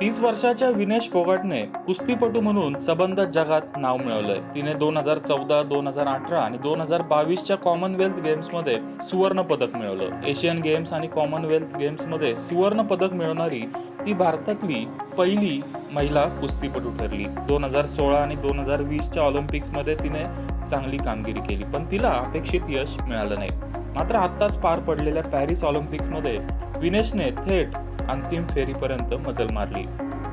तीस वर्षाच्या विनेश फोगाटने कुस्तीपटू म्हणून सबंध जगात नाव मिळवलंय. तिने दोन हजार चौदा दोन हजार अठरा आणि दोन हजार बावीसच्या कॉमनवेल्थ गेम्समध्ये सुवर्ण पदक मिळवलं. एशियन गेम्स आणि कॉमनवेल्थ गेम्समध्ये सुवर्ण पदक मिळवणारी ती भारतातली पहिली महिला कुस्तीपटू ठरली. दोन हजार सोळा आणि दोन हजार वीसच्या ऑलिम्पिक्समध्ये तिने चांगली कामगिरी केली पण तिला अपेक्षित यश मिळालं नाही. मात्र आत्ताच पार पडलेल्या पॅरिस ऑलिम्पिक्समध्ये विनेशने थेट अंतिम फेरीपर्यंत मजल मारली.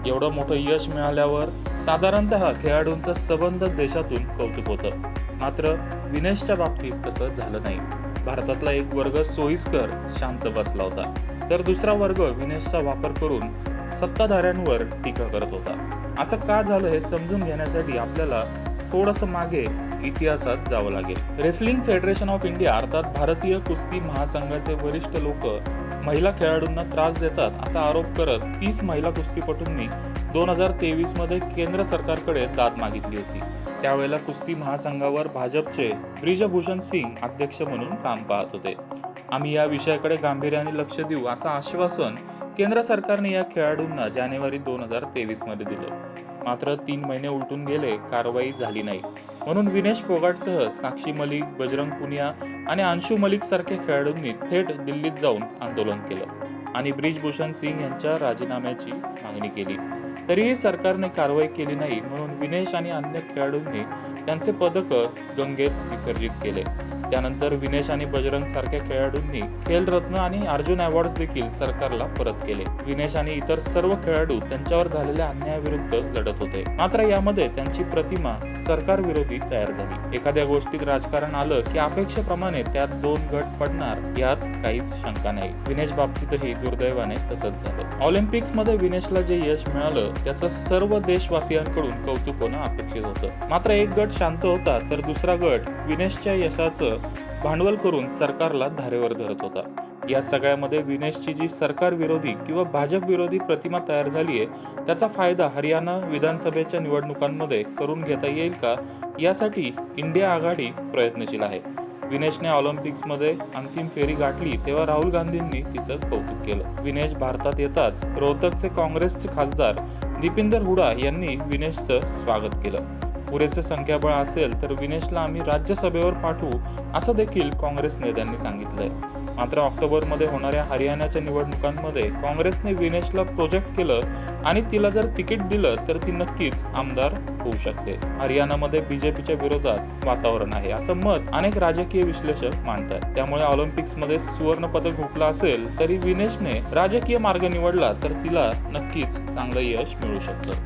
एवढं मोठं यश मिळाल्यावर साधारणतः खेळाडूंचं सबंध देशातून कौतुक होतं. मात्र विनेशच्या बाबतीत तसं झालं नाही. भारतातला एक वर्ग सोयीस्कर शांत बसला होता. तर दुसरा वर्ग विनेशचा वापर करून सत्ताधाऱ्यांवर टीका करत होता. असं का झालं हे समजून घेण्यासाठी आपल्याला थोडंसं मागे इतिहासात जावं लागेल. रेसलिंग फेडरेशन ऑफ इंडिया अर्थात भारतीय कुस्ती महासंघाचे वरिष्ठ लोक महिला खेळाडूंना त्रास देतात असा आरोप करत तीस महिला कुस्तीपटूंनी दोन हजार तेवीसमध्ये केंद्र सरकारकडे दाद मागितली होती. त्यावेळेला कुस्ती महासंघावर भाजपचे ब्रिजभूषण सिंग अध्यक्ष म्हणून काम पाहत होते. आम्ही या विषयाकडे गांभीर्याने लक्ष देऊ असं आश्वासन केंद्र सरकारने या खेळाडूंना जानेवारी दोन हजार तेवीसमध्ये दिलं. मात्र तीन महिने उलटून गेले कारवाई झाली नाही. म्हणून विनेश फोगाटसह साक्षी मलिक बजरंग पुनिया आणि अंशू मलिक सारख्या खेळाडूंनी थेट दिल्लीत जाऊन आंदोलन केलं आणि ब्रिजभूषण सिंग यांच्या राजीनाम्याची मागणी केली. तरीही सरकारने कारवाई केली नाही म्हणून विनेश आणि अन्य खेळाडूंनी त्यांचे पदक गंगेत विसर्जित केले. त्यानंतर विनेश आणि बजरंग सारख्या खेळाडूंनी खेलरत्न आणि अर्जुन अवॉर्ड देखील सरकारला परत केले. विनेश आणि इतर सर्व खेळाडू त्यांच्यावर झालेल्या अन्यायाविरुद्ध लढत होते. मात्र यामध्ये त्यांची प्रतिमा सरकार विरोधी तयार झाली. एखाद्या गोष्टीत राजकारण आलं की अपेक्षेप्रमाणे त्यात दोन गट पडणार यात काहीच शंका नाही. विनेश बाबतीतही दुर्दैवाने तसंच झालं. ऑलिम्पिक्समध्ये विनेशला जे यश मिळालं त्याचं सर्व देशवासियांकडून कौतुक होणं अपेक्षित होतं. मात्र एक गट शांत होता तर दुसरा गट विनेशच्या यशाचं भांडवल करून सरकारला धारेवर धरत होता. या सगळ्यामध्ये विनेशची जी सरकार विरोधी किंवा भाजप विरोधी प्रतिमा तयार झाली आहे त्याचा फायदा हरियाणा विधानसभेच्या निवडणुकांमध्ये करून घेता येईल का? यासाठी इंडिया आघाडी प्रयत्नशील आहे. विनेशने ऑलिम्पिक्समध्ये अंतिम फेरी गाठली तेव्हा राहुल गांधींनी तिचं कौतुक केलं. विनेश भारतात येताच रोहतकचे काँग्रेसचे खासदार दीपिंदर हुडा यांनी विनेशचं स्वागत केलं. पुरेसे संख्याबळ असेल तर विनेशला आम्ही राज्यसभेवर पाठवू असं देखील काँग्रेस नेत्यांनी सांगितलंय. मात्र ऑक्टोबरमध्ये होणाऱ्या हरियाणाच्या निवडणुकांमध्ये काँग्रेसने विनेशला प्रोजेक्ट केलं आणि तिला जर तिकीट दिलं तर ती नक्कीच आमदार होऊ शकते. हरियाणामध्ये बीजेपीच्या विरोधात वातावरण आहे असं मत अनेक राजकीय विश्लेषक मांडतात त्यामुळे ऑलिम्पिक्समध्ये सुवर्ण पदक हुकलं असेल तरी विनेशने राजकीय मार्ग निवडला तर तिला नक्कीच चांगलं यश मिळू शकतं.